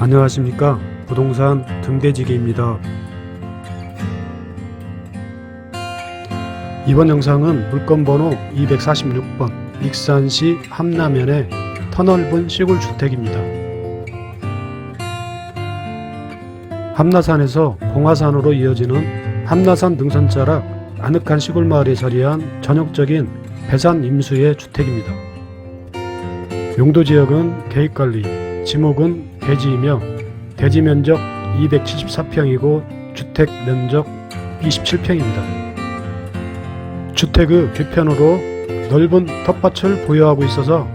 안녕하십니까? 부동산 등대지기입니다. 이번 영상은 물건 번호 246번 익산시 함남면의 터넓은 시골 주택입니다. 함나산에서 봉화산으로 이어지는 함나산 능선자락 아늑한 시골 마을에 자리한 전형적인 배산 임수의 주택입니다. 용도 지역은 계획관리, 지목은 대지이며 대지 면적 274평이고 주택 면적 27평입니다. 주택의 뒤편으로 넓은 텃밭을 보유하고 있어서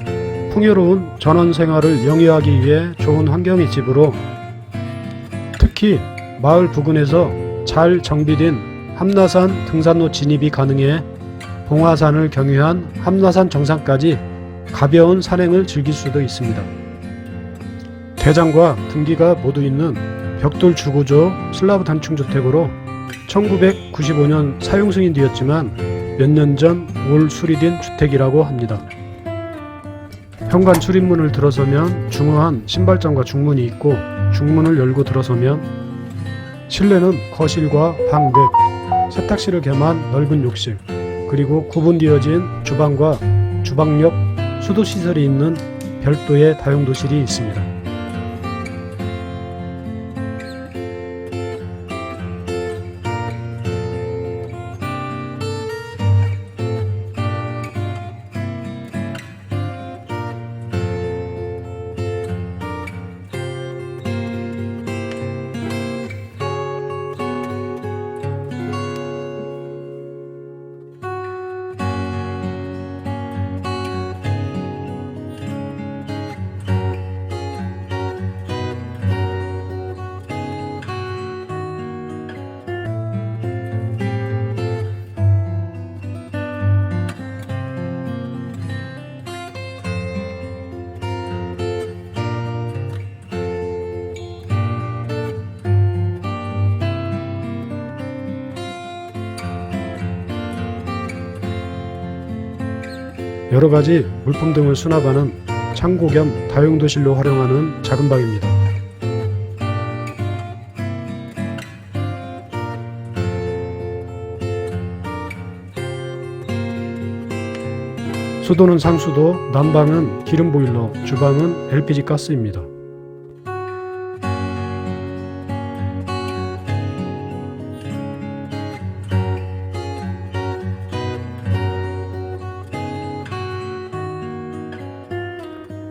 풍요로운 전원 생활을 영위하기 위해 좋은 환경의 집으로 특히 마을 부근에서 잘 정비된 함나산 등산로 진입이 가능해 봉화산을 경유한 함나산 정상까지 가벼운 산행을 즐길 수도 있습니다. 대장과 등기가 모두 있는 벽돌 주구조 슬라브 단층 주택으로 1995년 사용 승인되었지만 몇 년 전 올 수리된 주택이라고 합니다. 현관 출입문을 들어서면 중후한 신발장과 중문이 있고 중문을 열고 들어서면 실내는 거실과 방 넷, 세탁실을 겸한 넓은 욕실, 그리고 구분되어진 주방과 주방 옆 수도 시설이 있는 별도의 다용도실이 있습니다. 여러 가지 물품 등을 수납하는 창고 겸 다용도실로 활용하는 작은 방입니다. 수도는 상수도, 난방은 기름 보일러, 주방은 LPG 가스입니다.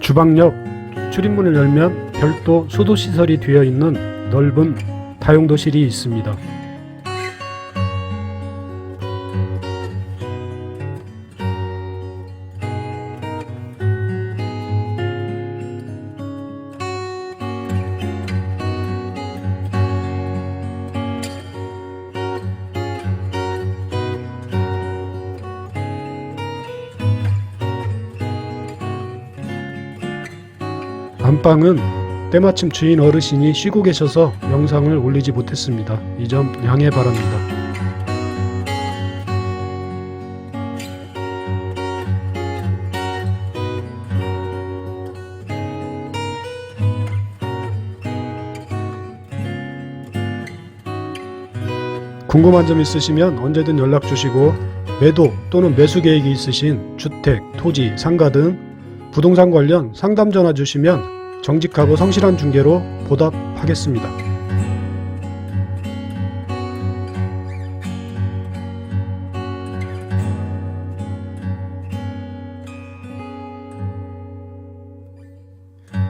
주방 옆 출입문을 열면 별도 수도 시설이 되어 있는 넓은 다용도실이 있습니다. 안방은 때마침 주인 어르신이 쉬고 계셔서 영상을 올리지 못했습니다. 이 점 양해 바랍니다. 궁금한 점 있으시면 언제든 연락 주시고 매도 또는 매수 계획이 있으신 주택, 토지, 상가 등 부동산 관련 상담 전화 주시면 정직하고 성실한 중개로 보답하겠습니다.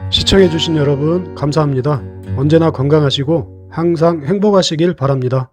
시청해주신 여러분 감사합니다. 언제나 건강하시고 항상 행복하시길 바랍니다.